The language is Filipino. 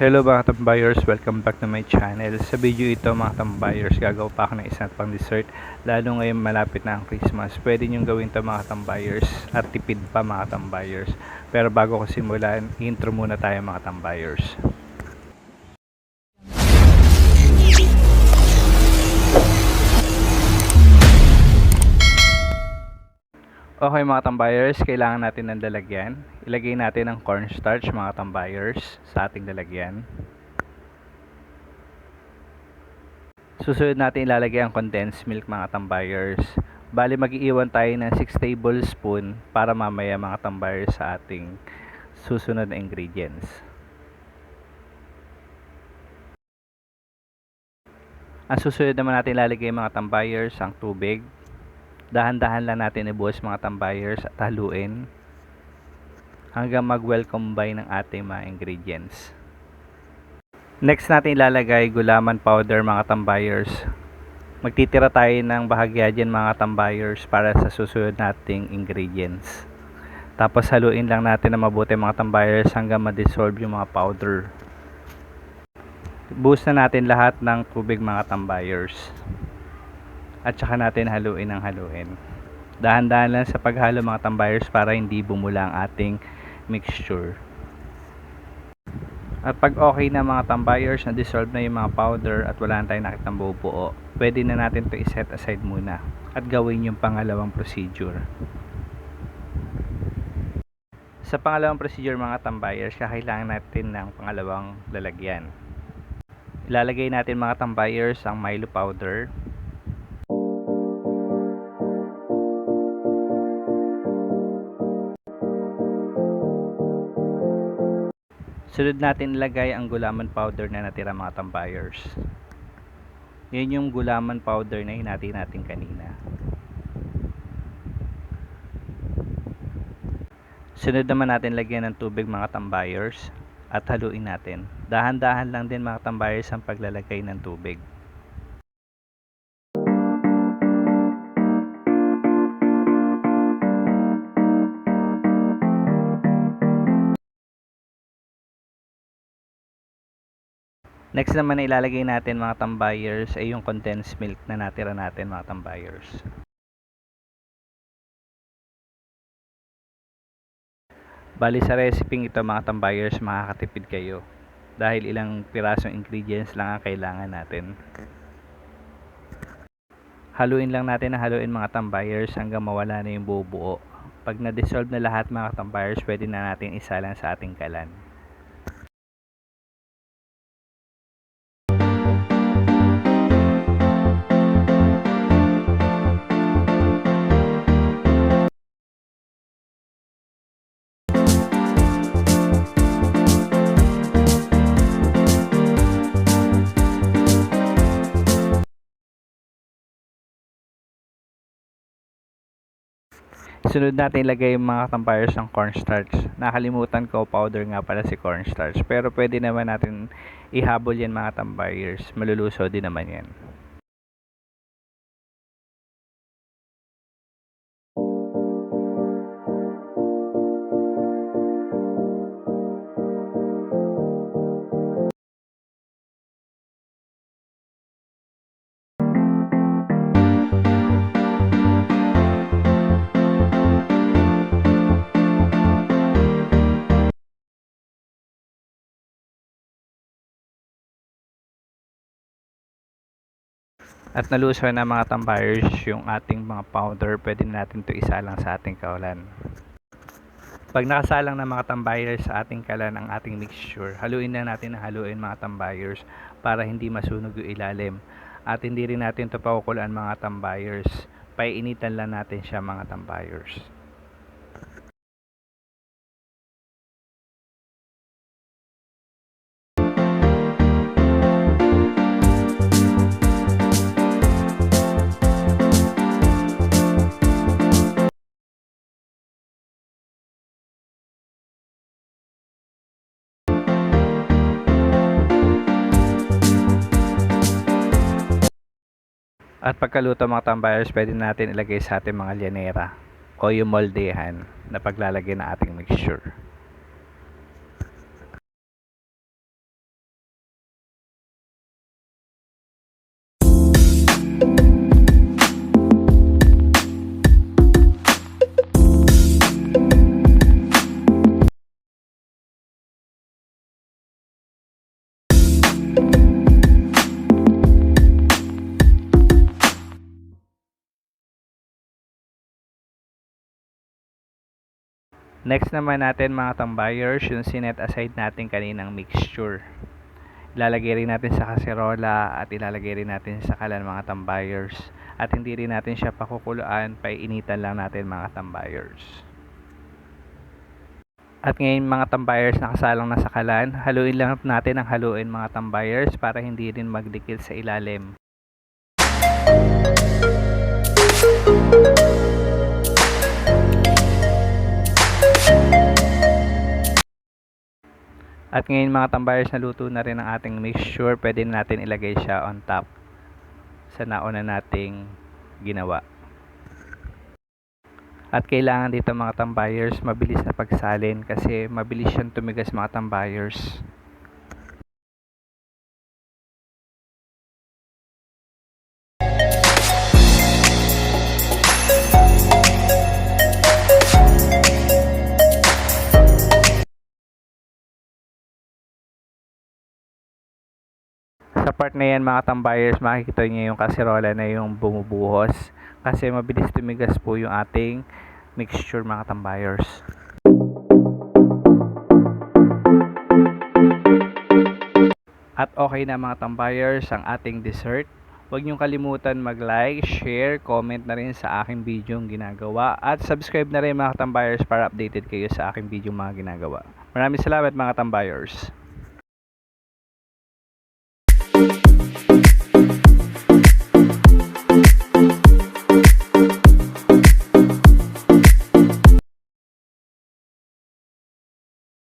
Hello mga tambayers, welcome back to my channel. Sa video ito mga tambayers, gagawa pa ako ng isang pang dessert. Lalo ngayon malapit na ang Christmas. Pwede nyo gawin to mga tambayers at tipid pa mga tambayers. Pero bago ko simulan, intro muna tayo mga tambayers. Okay mga tambayers, kailangan natin ng lalagyan. Ilagay natin ang cornstarch mga tambayers sa ating lalagyan. Susunod natin ilalagay ang condensed milk mga tambayers. Bali mag-iiwan tayo ng 6 tablespoon para mamaya mga tambayers sa ating susunod na ingredients. Ang susunod naman natin ilalagay mga tambayers ang tubig dahan-dahan lang natin ibuhos mga tambayers at haluin hanggang mag-well combine ng ating mga ingredients. Next natin ilalagay gulaman powder mga tambayers. Magtitira tayo ng bahagya dyan mga tambayers para sa susunod nating ingredients. Tapos haluin lang natin na mabuti mga tambayers hanggang ma-dissolve yung mga powder. Buhos na natin lahat ng tubig mga tambayers at saka natin haluin ng haluin. Dahan-dahan lang sa paghalo mga tambayers para hindi bumula ang ating mixture. At pag okay na mga tambayers, na dissolve na yung mga powder at wala na tayong nakitang buo pwede na natin to iset aside muna at gawin yung pangalawang procedure. Sa pangalawang procedure mga tambayers, kailangan natin ng pangalawang lalagyan. Ilalagay natin mga tambayers ang Milo powder, Sunod natin ilagay ang gulaman powder na natira mga tambayers. Yan yung gulaman powder na hinati natin kanina. Sunod naman natin lagyan ng tubig mga tambayers at haluin natin. Dahan-dahan lang din mga tambayers ang paglalagay ng tubig. Next naman na ilalagay natin mga tambayers ay yung condensed milk na natira natin mga tambayers. Bali sa recipe ito mga tambayers makakatipid kayo dahil ilang pirasong ingredients lang ang kailangan natin. Haluin lang natin na haluin mga tambayers hanggang mawala na yung buo-buo. Pag na-dissolve na lahat mga tambayers, pwede na natin isalang sa ating kalan. Sunod natin ilagay yung mga tambayers ng cornstarch. Nakalimutan ko powder nga pala si cornstarch. Pero pwede naman natin ihabol yan mga tambayers. Maluluso din naman yan. At naluso na mga tambayers yung ating mga powder, pwede na natin to isalang sa ating kawalan. Pag nakasalang na mga tambayers sa ating kalan ang ating mixture, haluin na natin na haluin mga tambayers para hindi masunog yung ilalim. At hindi rin natin ito pakukulaan mga tambayers. Paiinitan lang natin siya mga tambayers. At pagkaluto mga tambayers, pwede natin ilagay sa ating mga lyanera o yung moldehan na paglalagay ng ating mixture. Next naman natin mga tambayers, yung sinet aside natin kaninang mixture. Ilalagay rin natin sa kaserola at ilalagay rin natin sa kalan mga tambayers. At hindi rin natin siya pakukuluan, paiinitan lang natin mga tambayers. At ngayon mga tambayers nakasalang na sa kalan, haluin lang natin ang haluin mga tambayers para hindi rin magdikit sa ilalim. At ngayon mga tambayers naluto na rin ang ating mixture, pwede na natin ilagay siya on top sa nauna nating ginawa. At kailangan dito mga tambayers mabilis na pagsalin kasi mabilis siyang tumigas mga tambayers. Sa part na yan mga tambayers, makikita nyo yung kaserola na yung bumubuhos kasi mabilis tumigas po yung ating mixture mga tambayers. At okay na mga tambayers ang ating dessert. Huwag niyong kalimutan mag-like, share, comment na rin sa aking video yung ginagawa at subscribe na rin mga tambayers para updated kayo sa aking video mga ginagawa. Maraming salamat mga tambayers.